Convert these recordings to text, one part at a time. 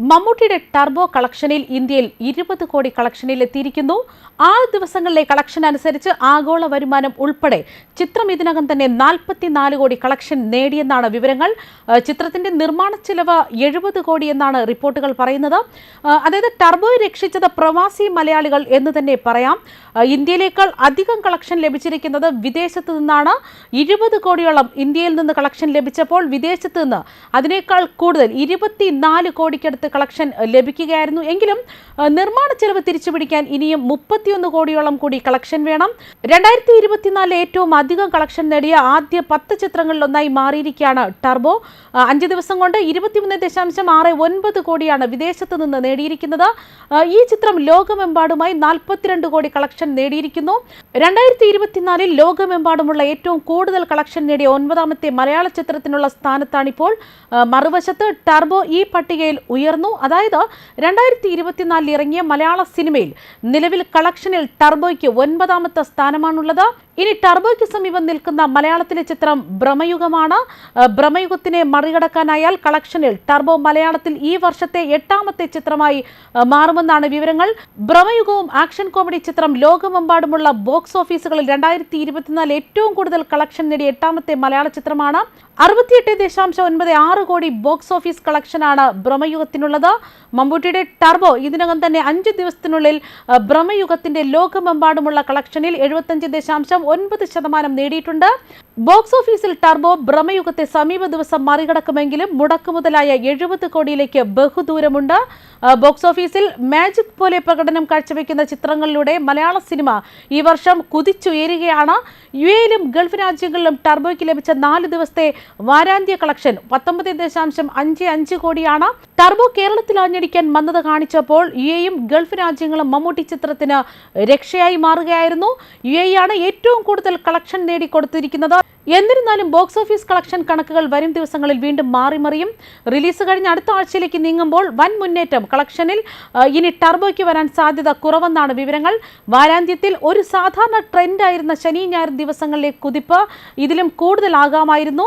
മമ്മൂട്ടിയുടെ ടർബോ കളക്ഷനിൽ ഇന്ത്യയിൽ ഇരുപത് കോടി കളക്ഷനിൽ എത്തിയിരിക്കുന്നു. ആറ് ദിവസങ്ങളിലെ കളക്ഷൻ അനുസരിച്ച് ആഗോള വരുമാനം ഉൾപ്പെടെ ചിത്രം ഇതിനകം തന്നെ നാൽപ്പത്തിനാല് കോടി കളക്ഷൻ നേടിയെന്നാണ് വിവരങ്ങൾ. ചിത്രത്തിന്റെ നിർമ്മാണ ചെലവ് എഴുപത് കോടി എന്നാണ് റിപ്പോർട്ടുകൾ പറയുന്നത്. അതായത് ടർബോയെ രക്ഷിച്ചത് പ്രവാസി മലയാളികൾ എന്ന് തന്നെ പറയാം. ഇന്ത്യയിലേക്കാൾ അധികം കളക്ഷൻ ലഭിച്ചിരിക്കുന്നത് വിദേശത്ത് നിന്നാണ്. ഇരുപത് കോടിയോളം ഇന്ത്യയിൽ നിന്ന് കളക്ഷൻ ലഭിച്ചപ്പോൾ വിദേശത്ത് നിന്ന് അതിനേക്കാൾ കൂടുതൽ ഇരുപത്തിനാല് കോടിക്കടുത്ത് കളക്ഷൻ ഏഹ് ലഭിക്കുകയായിരുന്നു. എങ്കിലും നിർമ്മാണ ചെലവ് തിരിച്ചുപിടിക്കാൻ ഇനിയും മുപ്പത്തിയൊന്ന് കോടിയോളം കൂടി കളക്ഷൻ വേണം. രണ്ടായിരത്തി ഇരുപത്തിനാലിലെ ഏറ്റവും അധികം കളക്ഷൻ നേടിയ ആദ്യ പത്ത് ചിത്രങ്ങളിലൊന്നായി മാറിയിരിക്കുകയാണ് ടർബോ. അഞ്ച് ദിവസം കൊണ്ട് ഇരുപത്തിമൂന്ന് ദശാംശം ആറ് ഒൻപത് കോടിയാണ് വിദേശത്ത് നിന്ന് നേടിയിരിക്കുന്നത്. ഈ ചിത്രം ലോകമെമ്പാടുമായി നാൽപ്പത്തിരണ്ട് കോടി കളക്ഷൻ നേടിയിരിക്കുന്നു. രണ്ടായിരത്തി ഇരുപത്തിനാലിൽ ലോകമെമ്പാടുമുള്ള ഏറ്റവും കൂടുതൽ കളക്ഷൻ നേടിയ ഒൻപതാമത്തെ മലയാള ചിത്രത്തിനുള്ള സ്ഥാനത്താണിപ്പോൾ. മറുവശത്ത് ടർബോ ഈ പട്ടികയിൽ ഉയർന്നു അതായത് രണ്ടായിരത്തി ഇരുപത്തിനാലിൽ ഇറങ്ങിയ മലയാള സിനിമയിൽ നിലവിൽ കളക്ഷനിൽ ടർബോയ്ക്ക് ഒൻപതാമത്തെ സ്ഥാനമാണുള്ളത്. ഇനി ടർബോയ്ക്ക് സമീപം നിൽക്കുന്ന മലയാളത്തിലെ ചിത്രം ഭ്രമയുഗമാണ്. ഭ്രമയുഗത്തിനെ മറികടക്കാനായാൽ കളക്ഷനിൽ ടർബോ മലയാളത്തിൽ ഈ വർഷത്തെ എട്ടാമത്തെ ചിത്രമായി മാറുമെന്നാണ് വിവരങ്ങൾ. ഭ്രമയുഗവും ആക്ഷൻ കോമഡി ചിത്രം ലോകമെമ്പാടുമുള്ള ബോക്സ് ഓഫീസുകളിൽ രണ്ടായിരത്തി ഇരുപത്തിനാല് ഏറ്റവും കൂടുതൽ കളക്ഷൻ നേടിയ എട്ടാമത്തെ മലയാള ചിത്രമാണ്. അറുപത്തിയെട്ട് ദശാംശം ഒൻപത് ആറ് കോടി ബോക്സ് ഓഫീസ് കളക്ഷനാണ് ഭ്രമയുഗത്തിനുള്ളത് മമ്മൂട്ടിയുടെ ടർബോ ഇതിനകം തന്നെ അഞ്ച് ദിവസത്തിനുള്ളിൽ ബ്രഹ്മയുഗത്തിന്റെ ലോകമെമ്പാടുമുള്ള കളക്ഷനിൽ എഴുപത്തഞ്ച് ദശാംശം ഒൻപത് ശതമാനം നേടിയിട്ടുണ്ട്. ബോക്സ് ഓഫീസിൽ ടർബോ ഭ്രമയുഗത്തെ സമീപ ദിവസം മറികടക്കുമെങ്കിലും മുടക്കുമുതലായ എഴുപത് കോടിയിലേക്ക് ബഹുദൂരമുണ്ട്. ബോക്സ് ഓഫീസിൽ മാജിക് പോലെ പ്രകടനം കാഴ്ചവെക്കുന്ന ചിത്രങ്ങളിലൂടെ മലയാള സിനിമ ഈ വർഷം കുതിച്ചുയരുകയാണ്. യു എയിലും ഗൾഫ് രാജ്യങ്ങളിലും ടർബോയ്ക്ക് ലഭിച്ച നാല് ദിവസത്തെ വാരാന്ത്യ കളക്ഷൻ പത്തൊമ്പത് ദശാംശം അഞ്ച് അഞ്ച് കോടിയാണ്. ടർബോ കേരളത്തിൽ ആഞ്ഞടിക്കാൻ മന്ദത കാണിച്ചപ്പോൾ യു എയും ഗൾഫ് രാജ്യങ്ങളും മമ്മൂട്ടി ചിത്രത്തിന് രക്ഷയായി മാറുകയായിരുന്നു. യു എ ആണ് ഏറ്റവും കൂടുതൽ കളക്ഷൻ നേടിക്കൊടുത്തിരിക്കുന്നത്. എന്നിരുന്നാലും ബോക്സ് ഓഫീസ് കളക്ഷൻ കണക്കുകൾ വരും ദിവസങ്ങളിൽ വീണ്ടും മാറിമറിയും റിലീസ് കഴിഞ്ഞ അടുത്ത ആഴ്ചയിലേക്ക് നീങ്ങുമ്പോൾ വൻ മുന്നേറ്റം കളക്ഷനിൽ ഇനി ടർബോയ്ക്ക് വരാൻ സാധ്യത കുറവെന്നാണ് വിവരങ്ങൾ. വാരാന്ത്യത്തിൽ ഒരു സാധാരണ ട്രെൻഡായിരുന്ന ശനി ഞായർ ദിവസങ്ങളിലെ കുതിപ്പ് ഇതിലും കൂടുതലാകാമായിരുന്നു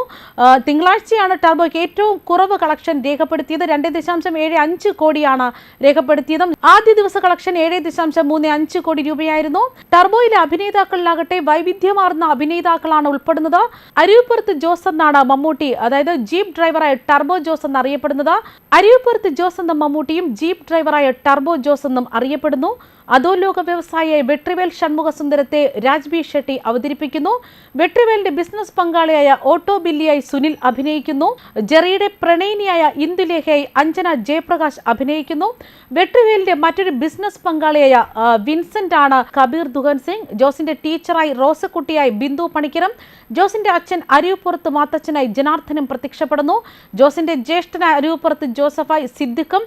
തിങ്കളാഴ്ചയാണ് ടർബോയ്ക്ക് ഏറ്റവും കുറവ് കളക്ഷൻ രേഖപ്പെടുത്തിയത്. രണ്ട് ദശാംശം ഏഴ് അഞ്ച് കോടിയാണ് രേഖപ്പെടുത്തിയത്. ആദ്യ ദിവസ കളക്ഷൻ ഏഴ് ദശാംശം മൂന്ന് അഞ്ച് കോടി രൂപയായിരുന്നു. ടർബോയിലെ അഭിനേതാക്കളിലാകട്ടെ വൈവിധ്യമാർന്ന അഭിനേതാക്കളാണ് ഉൾപ്പെടുന്നത്. അരിയപ്പുറത്ത് ജോസ് എന്നാണ് മമ്മൂട്ടി അതായത് ജീപ്പ് ഡ്രൈവറായ ടർബോ ജോസ് എന്ന് അറിയപ്പെടുന്നത്. അരിയപ്പുറത്ത് ജോസ് എന്ന മമ്മൂട്ടിയും ജീപ്പ് ഡ്രൈവറായ ടർബോ ജോസ് എന്നും അറിയപ്പെടുന്നു. അധോലോക വ്യവസായിയായ വെട്രിവേൽ ഷൺമുഖസുന്ദരത്തെ രാജ്ബി ഷെട്ടി അവതരിപ്പിക്കുന്നു. വെട്രിവേലിന്റെ ബിസിനസ് പങ്കാളിയായ ഓട്ടോ ബില്ലിയായി സുനിൽ അഭിനയിക്കുന്നു. ജെറിയുടെ പ്രണയിനിയായ ഇന്ദുലേഖയായി അഞ്ജന ജയപ്രകാശ് അഭിനയിക്കുന്നു. വെട്രിവേലിന്റെ മറ്റൊരു ബിസിനസ് പങ്കാളിയായ വിൻസെന്റ് ആണ് കബീർ ദുഗൻ സിംഗ്. ജോസിന്റെ ടീച്ചറായി റോസക്കുട്ടിയായി ബിന്ദു പണിക്കരം. ജോസിന്റെ അച്ഛൻ അരിവുപുറത്ത് മാത്തച്ഛനായി ജനാർദ്ദനും പ്രത്യക്ഷപ്പെടുന്നു. ജോസിന്റെ ജ്യേഷ്ഠനായ അരിവുപുറത്ത് ജോസഫായി സിദ്ദിഖും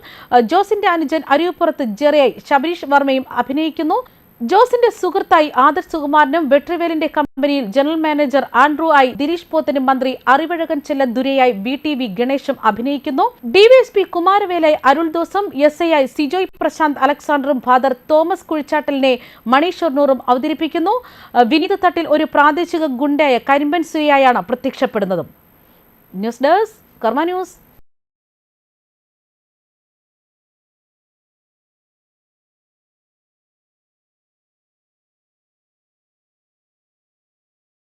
ജോസിന്റെ അനുജൻ അരിവുപുറത്ത് ജെറിയായി ശബരീഷ് വർമ്മയും അഭിനയിക്കുന്നു. ജോസിന്റെ സുഹൃത്തായി ആദർശ് സുകുമാരനും വെട്രിവേലിന്റെ കമ്പനിയിൽ ജനറൽ മാനേജർ ആൻഡ്രു ആയി ദിലീഷ് പോത്തനും മന്ത്രി അറിവഴകൻ ചെല്ല ദുരയായി വി ടി വി ഗണേഷും അഭിനയിക്കുന്നു. ഡിവൈഎസ്പി കുമാരവേലായി അരുൾ ദോസും എസ് ഐ ആയി സിജോയ് പ്രശാന്ത് അലക്സാണ്ടറും ഫാദർ തോമസ് കുഴിച്ചാട്ടലിനെ മണി അവതരിപ്പിക്കുന്നു. വിനീത് തട്ടിൽ ഒരു പ്രാദേശിക ഗുണ്ടയായ കരിമ്പൻ സുരിയായാണ് പ്രത്യക്ഷപ്പെടുന്നതും. News desk Karma news.